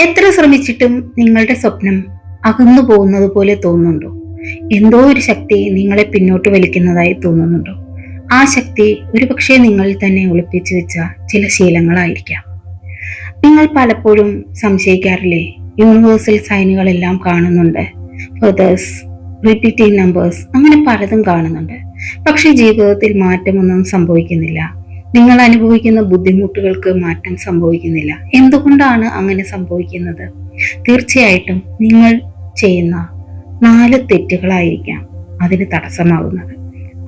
എത്ര ശ്രമിച്ചിട്ടും നിങ്ങളുടെ സ്വപ്നം അകന്നു പോകുന്നത് പോലെ തോന്നുന്നുണ്ടോ? എന്തോ ഒരു ശക്തി നിങ്ങളെ പിന്നോട്ട് വലിക്കുന്നതായി തോന്നുന്നുണ്ടോ? ആ ശക്തി ഒരുപക്ഷെ നിങ്ങളിൽ തന്നെ ഒളിപ്പിച്ചു വെച്ച ചില ശീലങ്ങളായിരിക്കാം. നിങ്ങൾ പലപ്പോഴും സംശയിക്കാറില്ലേ? യൂണിവേഴ്സൽ സൈനുകളെല്ലാം കാണുന്നുണ്ട്. ഫെതേഴ്സ് റിപ്പീറ്റിംഗ് നമ്പേഴ്സ് അങ്ങനെ പലതും കാണുന്നുണ്ട്. പക്ഷെ ജീവിതത്തിൽ മാറ്റമൊന്നും സംഭവിക്കുന്നില്ല. നിങ്ങൾ അനുഭവിക്കുന്ന ബുദ്ധിമുട്ടുകൾക്ക് മാറ്റം സംഭവിക്കുന്നില്ല. എന്തുകൊണ്ടാണ് അങ്ങനെ സംഭവിക്കുന്നത്? തീർച്ചയായിട്ടും നിങ്ങൾ ചെയ്യുന്ന നാല് തെറ്റുകളായിരിക്കാം അതിന് തടസ്സമാകുന്നത്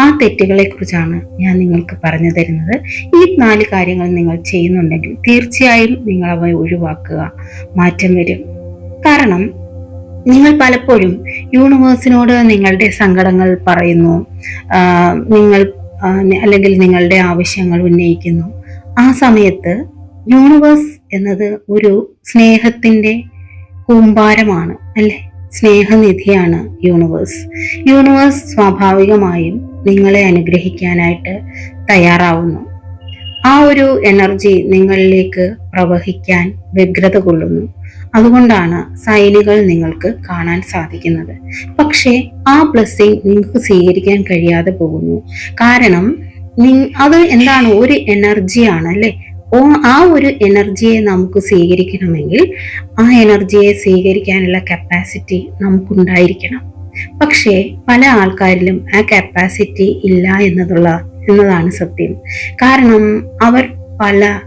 ആ തെറ്റുകളെ കുറിച്ചാണ് ഞാൻ നിങ്ങൾക്ക് പറഞ്ഞു തരുന്നത്. ഈ നാല് കാര്യങ്ങൾ നിങ്ങൾ ചെയ്യുന്നുണ്ടെങ്കിൽ തീർച്ചയായും നിങ്ങൾ അവ ഒഴിവാക്കുക മാറ്റം വരും. കാരണം നിങ്ങൾ പലപ്പോഴും യൂണിവേഴ്സിനോട് നിങ്ങളുടെ സങ്കടങ്ങൾ പറയുന്നു നിങ്ങൾ അല്ലെങ്കിൽ നിങ്ങളുടെ ആവശ്യങ്ങൾ ഉന്നയിക്കുന്നു. ആ സമയത്ത് യൂണിവേഴ്സ് എന്നത് ഒരു സ്നേഹത്തിന്റെ കൂമ്പാരമാണ് അല്ലെ? സ്നേഹനിധിയാണ് യൂണിവേഴ്സ് യൂണിവേഴ്സ് സ്വാഭാവികമായും നിങ്ങളെ അനുഗ്രഹിക്കാനായിട്ട് തയ്യാറാവുന്നു. ആ ഒരു എനർജി നിങ്ങളിലേക്ക് പ്രവഹിക്കാൻ വ്യഗ്രത കൊള്ളുന്നു. അതുകൊണ്ടാണ് സൈനുകൾ നിങ്ങൾക്ക് കാണാൻ സാധിക്കുന്നത്. പക്ഷേ ആ ബ്ലെസ്സിങ് നിങ്ങൾക്ക് സ്വീകരിക്കാൻ കഴിയാതെ പോകുന്നു. കാരണം അത് എന്താണ്? ഒരു എനർജിയാണ് അല്ലെ? ഓ ആ ഒരു എനർജിയെ നമുക്ക് സ്വീകരിക്കണമെങ്കിൽ ആ എനർജിയെ സ്വീകരിക്കാനുള്ള കപ്പാസിറ്റി നമുക്കുണ്ടായിരിക്കണം. പക്ഷേ പല ആൾക്കാരിലും ആ കപ്പാസിറ്റി ഇല്ല എന്നതുള്ള എന്നതാണ് സത്യം. കാരണം അവർ പല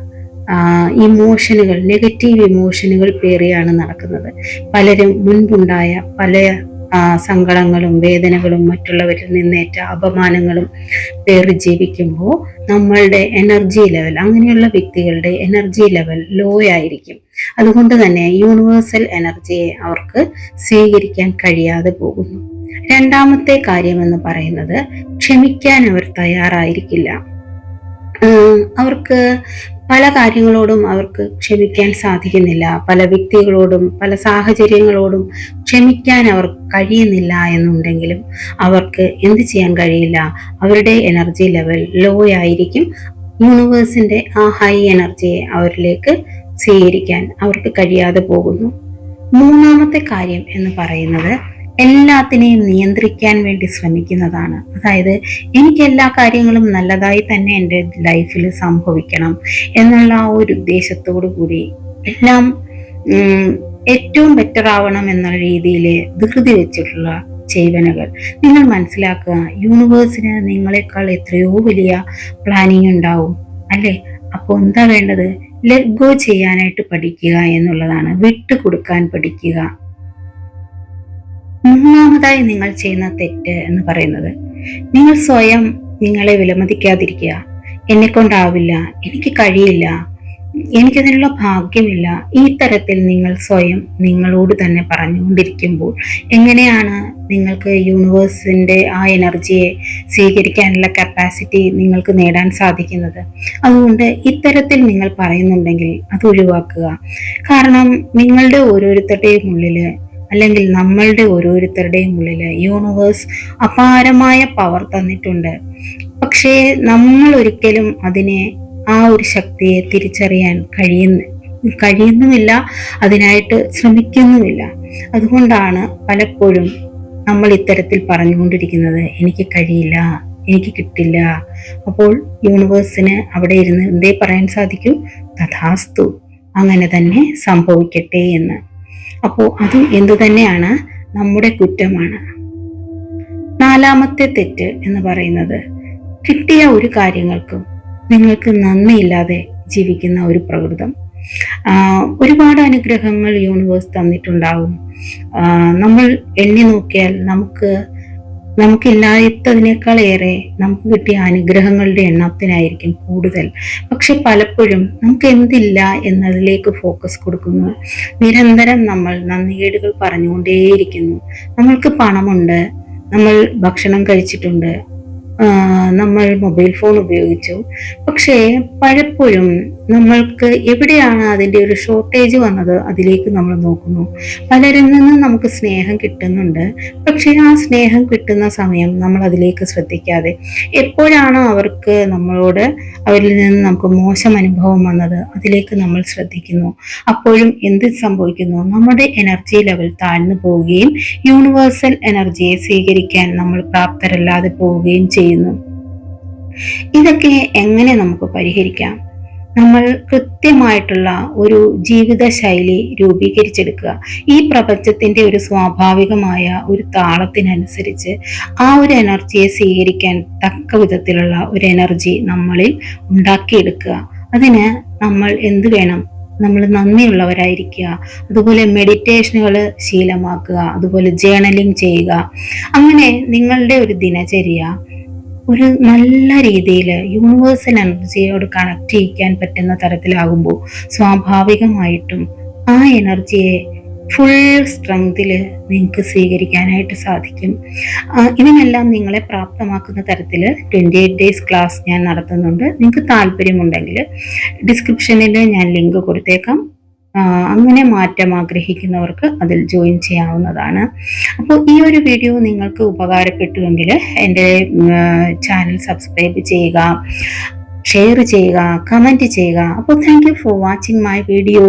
ഇമോഷനുകൾ നെഗറ്റീവ് ഇമോഷനുകൾ പേറിയാണ് നടക്കുന്നത്. പലരും മുൻപുണ്ടായ പല സങ്കടങ്ങളും വേദനകളും മറ്റുള്ളവരിൽ നിന്നേറ്റ അപമാനങ്ങളും പേറി ജീവിക്കുമ്പോൾ നമ്മളുടെ എനർജി ലെവൽ അങ്ങനെയുള്ള വ്യക്തികളുടെ എനർജി ലെവൽ ലോ ആയിരിക്കും. അതുകൊണ്ട് തന്നെ യൂണിവേഴ്സൽ എനർജിയെ അവർക്ക് സ്വീകരിക്കാൻ കഴിയാതെ പോകുന്നു. രണ്ടാമത്തെ കാര്യം എന്ന് പറയുന്നത് ക്ഷമിക്കാൻ അവർ തയ്യാറായിരിക്കില്ല. അവർക്ക് പല കാര്യങ്ങളോടും അവർക്ക് ക്ഷമിക്കാൻ സാധിക്കുന്നില്ല. പല വ്യക്തികളോടും പല സാഹചര്യങ്ങളോടും ക്ഷമിക്കാൻ അവർ കഴിയുന്നില്ല എന്നുണ്ടെങ്കിലും അവർക്ക് എന്ത് ചെയ്യാൻ കഴിയില്ല? അവരുടെ എനർജി ലെവൽ ലോ ആയിരിക്കും. യൂണിവേഴ്സിന്റെ ആ ഹൈ എനർജിയെ അവരിലേക്ക് സ്വീകരിക്കാൻ അവർക്ക് കഴിയാതെ പോകുന്നു. മൂന്നാമത്തെ കാര്യം എന്ന് പറയുന്നത് എല്ലാത്തിനെയും നിയന്ത്രിക്കാൻ വേണ്ടി ശ്രമിക്കുന്നതാണ്. അതായത് എനിക്ക് എല്ലാ കാര്യങ്ങളും നല്ലതായി തന്നെ എന്റെ ലൈഫിൽ സംഭവിക്കണം എന്നുള്ള ആ ഒരു ഉദ്ദേശത്തോടു കൂടി എല്ലാം ഏറ്റവും ബെറ്റർ ആവണം എന്ന രീതിയിൽ ധൃതി വെച്ചിട്ടുള്ള ചെയ്വനകൾ നിങ്ങൾ മനസ്സിലാക്കുക യൂണിവേഴ്സിന് നിങ്ങളെക്കാൾ എത്രയോ വലിയ പ്ലാനിങ് ഉണ്ടാവും അല്ലേ? അപ്പോൾ എന്താ വേണ്ടത്? ലെറ്റ് ഗോ ചെയ്യാനായിട്ട് പഠിക്കുക എന്നുള്ളതാണ്. വിട്ടുകൊടുക്കാൻ പഠിക്കുക. മൂന്നാമതായി നിങ്ങൾ ചെയ്യുന്ന തെറ്റ് എന്ന് പറയുന്നത് നിങ്ങൾ സ്വയം നിങ്ങളെ വിലമതിക്കാതിരിക്കുക. എന്നെ കൊണ്ടാവില്ല. എനിക്ക് കഴിയില്ല. എനിക്കതിനുള്ള ഭാഗ്യമില്ല. ഈ തരത്തിൽ നിങ്ങൾ സ്വയം നിങ്ങളോട് തന്നെ പറഞ്ഞുകൊണ്ടിരിക്കുമ്പോൾ എങ്ങനെയാണ് നിങ്ങൾക്ക് യൂണിവേഴ്സിന്റെ ആ എനർജിയെ സ്വീകരിക്കാനുള്ള കപ്പാസിറ്റി നിങ്ങൾക്ക് നേടാൻ സാധിക്കുന്നത്? അതുകൊണ്ട് ഇത്തരത്തിൽ നിങ്ങൾ പറയുന്നുണ്ടെങ്കിൽ അത് ഒഴിവാക്കുക. കാരണം നിങ്ങളുടെ ഓരോരുത്തരുടെയും ഉള്ളിൽ അല്ലെങ്കിൽ നമ്മളുടെ ഓരോരുത്തരുടെയും ഉള്ളിൽ യൂണിവേഴ്സ് അപാരമായ പവർ തന്നിട്ടുണ്ട്. പക്ഷേ നമ്മൾ ഒരിക്കലും അതിനെ ആ ഒരു ശക്തിയെ തിരിച്ചറിയാൻ കഴിയുന്ന കഴിയുന്നുമില്ല അതിനായിട്ട് ശ്രമിക്കുന്നുമില്ല. അതുകൊണ്ടാണ് പലപ്പോഴും നമ്മൾ ഇത്തരത്തിൽ പറഞ്ഞുകൊണ്ടിരിക്കുന്നത് എനിക്ക് കഴിയില്ല എനിക്ക് കിട്ടില്ല. അപ്പോൾ യൂണിവേഴ്സിന് അവിടെ ഇരുന്ന് എന്തേ പറയാൻ സാധിക്കും? തഥാസ്തു അങ്ങനെ തന്നെ സംഭവിക്കട്ടെ എന്ന്. അപ്പോൾ അതും എന്തു തന്നെയാണ് നമ്മുടെ കുറ്റമാണ്. നാലാമത്തെ തെറ്റ് എന്ന് പറയുന്നത് കിട്ടിയ ഒരു കാര്യങ്ങൾക്കും നിങ്ങൾക്ക് നന്ദിയില്ലാതെ ജീവിക്കുന്ന ഒരു പ്രകൃതം. ഒരുപാട് അനുഗ്രഹങ്ങൾ യൂണിവേഴ്സ് തന്നിട്ടുണ്ടാവും. നമ്മൾ എണ്ണി നോക്കിയാൽ നമുക്ക് നമുക്കില്ലാത്തതിനേക്കാൾ ഏറെ നമുക്ക് കിട്ടിയ അനുഗ്രഹങ്ങളുടെ എണ്ണത്തിനായിരിക്കും കൂടുതൽ. പക്ഷെ പലപ്പോഴും നമുക്ക് എന്തില്ല എന്നതിലേക്ക് ഫോക്കസ് കൊടുക്കുന്നു. നിരന്തരം നമ്മൾ നന്ദികേടുകൾ പറഞ്ഞുകൊണ്ടേയിരിക്കുന്നു. നമ്മൾക്ക് പണമുണ്ട് നമ്മൾ ഭക്ഷണം കഴിച്ചിട്ടുണ്ട് നമ്മൾ മൊബൈൽ ഫോൺ ഉപയോഗിച്ചു. പക്ഷേ പലപ്പോഴും നമ്മൾക്ക് എവിടെയാണ് അതിന്റെ ഒരു ഷോർട്ടേജ് വന്നത്? അതിലേക്ക് നമ്മൾ നോക്കുന്നു. പലരിൽ നിന്നും നമുക്ക് സ്നേഹം കിട്ടുന്നുണ്ട്. പക്ഷേ ആ സ്നേഹം കിട്ടുന്ന സമയം നമ്മൾ അതിലേക്ക് ശ്രദ്ധിക്കാതെ എപ്പോഴാണോ അവർക്ക് നമ്മളോട് അവരിൽ നിന്ന് നമുക്ക് മോശം അനുഭവം വന്നത് അതിലേക്ക് നമ്മൾ ശ്രദ്ധിക്കുന്നു. അപ്പോഴും എന്ത് സംഭവിക്കുന്നു? നമ്മുടെ എനർജി ലെവൽ താഴ്ന്നു പോവുകയും യൂണിവേഴ്സൽ എനർജിയെ സ്വീകരിക്കാൻ നമ്മൾ പ്രാപ്തരല്ലാതെ പോവുകയും ചെയ്യുന്നു. ഇതൊക്കെ എങ്ങനെ നമുക്ക് പരിഹരിക്കാം? നമ്മൾ കൃത്യമായിട്ടുള്ള ഒരു ജീവിത ശൈലി രൂപീകരിച്ചെടുക്കുക. ഈ പ്രപഞ്ചത്തിന്റെ ഒരു സ്വാഭാവികമായ ഒരു താളത്തിനനുസരിച്ച് ആ ഒരു എനർജിയെ സ്വീകരിക്കാൻ തക്ക വിധത്തിലുള്ള ഒരു എനർജി നമ്മളിൽ ഉണ്ടാക്കിയെടുക്കുക. അതിന് നമ്മൾ എന്ത് വേണം? നമ്മൾ നന്ദിയുള്ളവരായിരിക്കുക. അതുപോലെ മെഡിറ്റേഷനുകൾ ശീലമാക്കുക. അതുപോലെ ജേണലിംഗ് ചെയ്യുക. അങ്ങനെ നിങ്ങളുടെ ഒരു ദിനചര്യ ഒരു നല്ല രീതിയിൽ യൂണിവേഴ്സൽ എനർജിയോട് കണക്ട് ചെയ്യിക്കാൻ പറ്റുന്ന തരത്തിലാകുമ്പോൾ സ്വാഭാവികമായിട്ടും ആ എനർജിയെ ഫുൾ സ്ട്രെങ്തിൽ നിങ്ങൾക്ക് സ്വീകരിക്കാനായിട്ട് സാധിക്കും. ഇതിനെല്ലാം നിങ്ങളെ പ്രാപ്തമാക്കുന്ന തരത്തിൽ ട്വന്റി എയ്റ്റ് ഡേയ്സ് ക്ലാസ് ഞാൻ നടത്തുന്നുണ്ട്. നിങ്ങൾക്ക് താല്പര്യമുണ്ടെങ്കിൽ ഡിസ്ക്രിപ്ഷനിൽ ഞാൻ ലിങ്ക് കൊടുത്തേക്കാം. അങ്ങനെ മാറ്റം ആഗ്രഹിക്കുന്നവർക്ക് അതിൽ ജോയിൻ ചെയ്യാവുന്നതാണ്. അപ്പോൾ ഈ ഒരു വീഡിയോ നിങ്ങൾക്ക് ഉപകാരപ്പെട്ടുവെങ്കിൽ എന്റെ ചാനൽ സബ്സ്ക്രൈബ് ചെയ്യുക ഷെയർ ചെയ്യുക കമന്റ് ചെയ്യുക. അപ്പോൾ thank for watching my video.